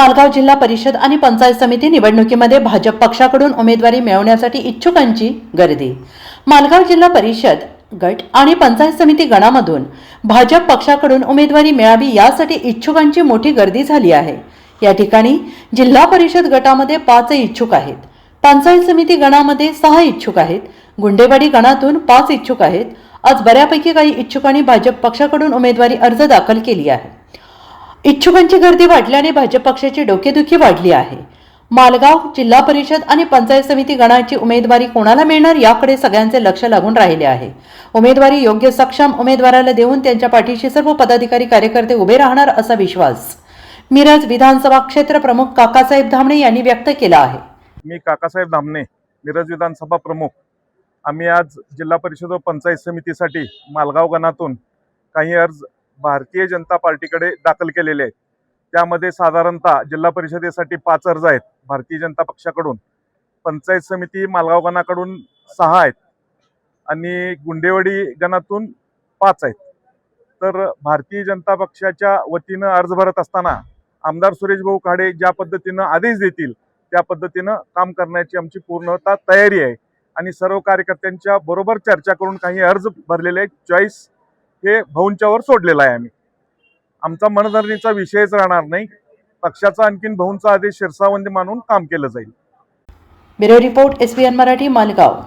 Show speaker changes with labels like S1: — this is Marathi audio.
S1: मालगाव जिल्हा परिषद आणि पंचायत समिती निवडणुकीमध्ये भाजप पक्षाकडून उमेदवारी मिळवण्यासाठी इच्छुकांची गर्दी. मालगाव जिल्हा परिषद गट आणि पंचायत समिती गणामधून भाजप पक्षाकडून उमेदवारी मिळावी यासाठी इच्छुकांची मोठी गर्दी झाली आहे. या ठिकाणी जिल्हा परिषद गटामध्ये पाच इच्छुक आहेत. पंचायत समिती गणामध्ये सहा इच्छुक आहेत. गुंडेवाडी गणातून पाच इच्छुक आहेत. आज बऱ्यापैकी काही इच्छुकांनी भाजप पक्षाकडून उमेदवारी अर्ज दाखल केली आहे. इच्छुकांची गर्दी वाढल्याने भाजप पक्षाची डोकेदुखी वाढली आहे. मालगाव जिल्हा परिषद आणि पंचायत समिती गणाची उमेदवारी कोणाला मिळणार याकडे सगळ्यांचे लक्ष लागून राहिले आहे. उमेदवारी योग्य सक्षम उमेदवाराला देऊन त्यांच्या पाठीशी सर्व पदाधिकारी कार्यकर्ते उभे राहणार असा विश्वास मिरज विधानसभा क्षेत्र प्रमुख काकासाहेब धामणे यांनी व्यक्त केला आहे.
S2: मी काकासाहेब धामणे मिरज विधानसभा प्रमुख. आम्ही आज जिल्हा परिषद व पंचायत समितीसाठी मालगाव गणातून काही अर्ज भारतीय जनता पार्टीकडे दाखल केलेले आहेत. त्यामध्ये साधारणतः जिल्हा परिषदेसाठी पाच अर्ज आहेत. भारतीय जनता पक्षाकडून पंचायत समिती मालगाव गणाकडून सहा आहेत आणि गुंडेवाडी गणातून पाच आहेत. तर भारतीय जनता पक्षाच्या वतीनं अर्ज भरत असताना आमदार सुरेश भाऊ खाडे ज्या पद्धतीनं आदेश देतील त्या पद्धतीनं काम करण्याची आमची पूर्णता तयारी आहे. आणि सर्व कार्यकर्त्यांच्या बरोबर चर्चा करून काही अर्ज भरलेले आहेत. चॉईस हे भाऊंच्यावर सोडलेला आहे आम्ही. आमचा मनधरणीचा विषयच राहणार नाही. पक्षाचा आणखीन भाऊंचा आदेश शिरसावंदी मानून काम केलं जाईल.
S1: Bureau report S Marathi Malgaon.